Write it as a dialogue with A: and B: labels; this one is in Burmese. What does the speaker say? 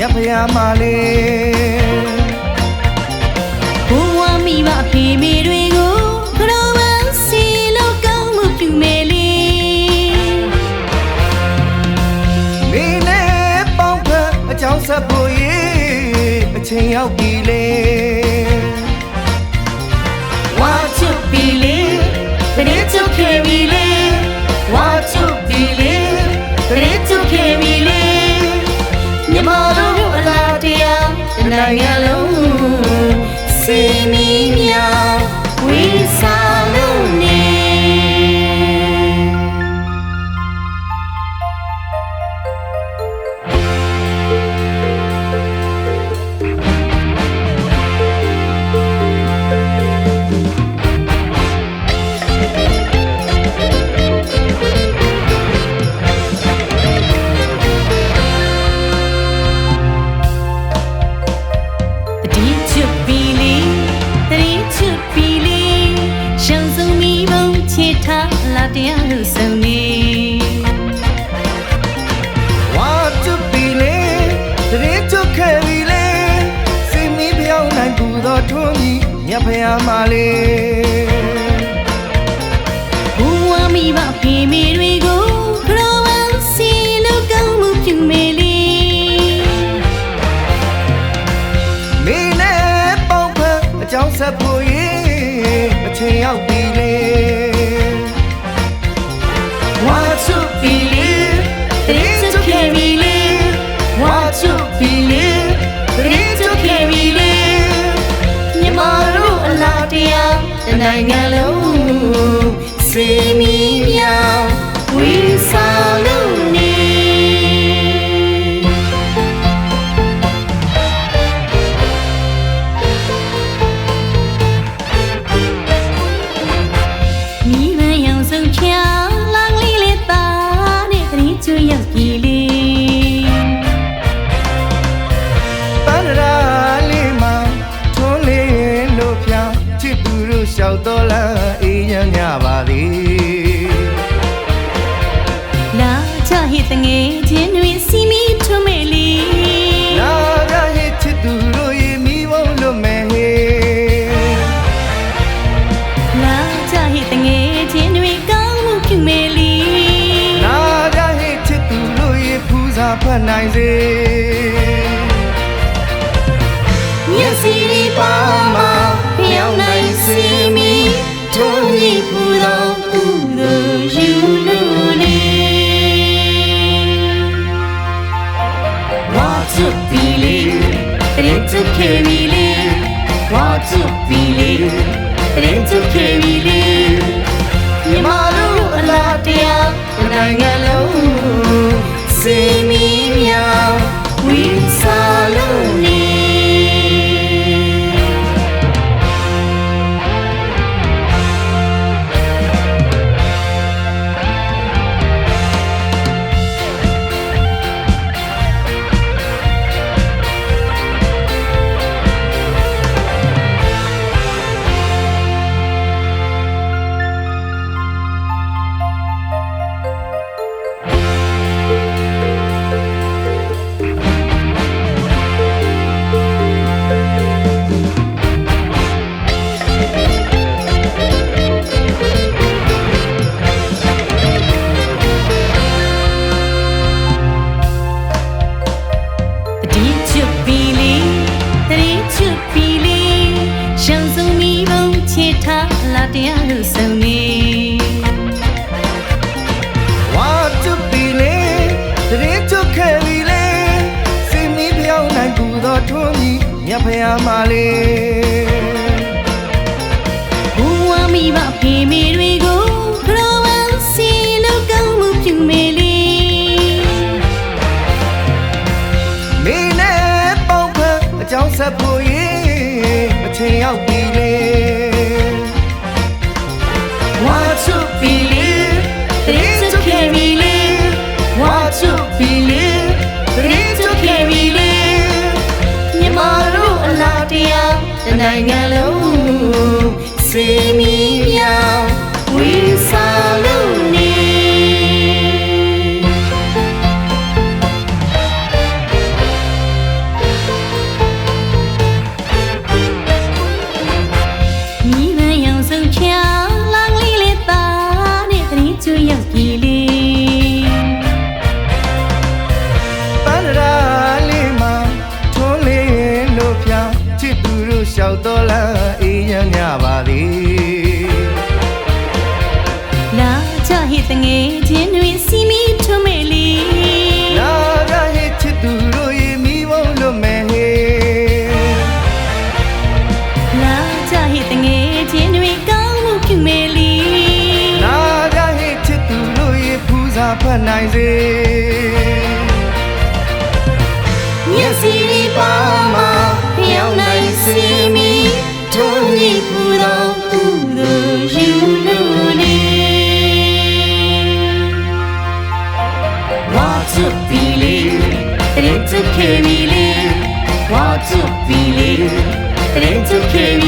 A: မှာလေ
B: ဘဝမိဘအဖေမေတွေကိုခရောမစီလို့ကောင်းမှုပြုမယ်လေ
A: မင်းနဲ့ပေါင်းဖက်အကြောင်းဆက်ဖို့ရေအချိန်ရောက်ပြီလေ
B: မီဘုံချစ်ထားလာတရားလို့ဆုံးနေ
A: ဝါချစ်ပြီလေတရင်ချစ်ခဲ့ပြီလေစိတ်မီးပြောင်းနိုင်ဘူးတော့ထွန်းကြီးမြတ်ဖျားမှာလေ
B: ဘူဝါမီဘဖေမေတွေကိုခရောဝမ်စီလို့ကောင်းမှုပြုမယ်လေ
A: မင်းနဲ့ပေါင်းဖက်အကြောင်းဆက်ဖို့ရေအ ချိန်ရောက်ပြီလေ
B: ဝါချွတ်ပီလီတတိချွတ်ခဲ့ပြီလေဝါချွတ်ပီလီတတိချွတ်ခဲ့ပြီလေမြမတို့အလားတရားတစ်နိုင်ငံ နိုင်စေ
A: မျက်
B: စိလေးပါမှာ
A: ဖျောင်း
B: နိုင်စီမီထုံးကြီးပူတော်ပူတော်ယူလို့လေ What's up, Billy? It's okay, Billy. What's up, Billy? It's okay, Billy. မြမတို့အလားတရားတစ်နိုင်ငံ မိဘ
A: ဖေမေ
B: တွေကိုခရောဝမ်စီလို့ကောင်းမှုပြုမယ်လေ
A: မင်းနဲ့ပေါင်းဖက်အကြောင်းဆက်ဖို့ရေအချိန်ရောက်ပြီလေ
B: ဝါချွတ်ပီလီတတိချွတ်ခဲ့ပြီလေဝါချွတ်ပီလီတတိချွတ်ခဲ့ပြီ စေမီမြောင်ဝီစာလုံးနေ
A: မိမရော
B: င်စုံချောင်းလော
A: င်လေးလေးသားနဲ့တရင်ချူ
B: ရောက်ပြီလေပန္နရာလေးမောင်ထိုးလေး
A: လို့ဖြောင်းချစ်သူတို့လျှောက်တော်လာ နိုင်စေ
B: မျက်စိလေးပါမှာဖျောင်းနိုင်စီမီထုံးရီပူတော်သူတို့ယူလို့လေဝါချစ်ပီလေးတရင်ချစ်ခေမီလေးဝါချစ်ပီလေးတရင်ချစ်ခေမီ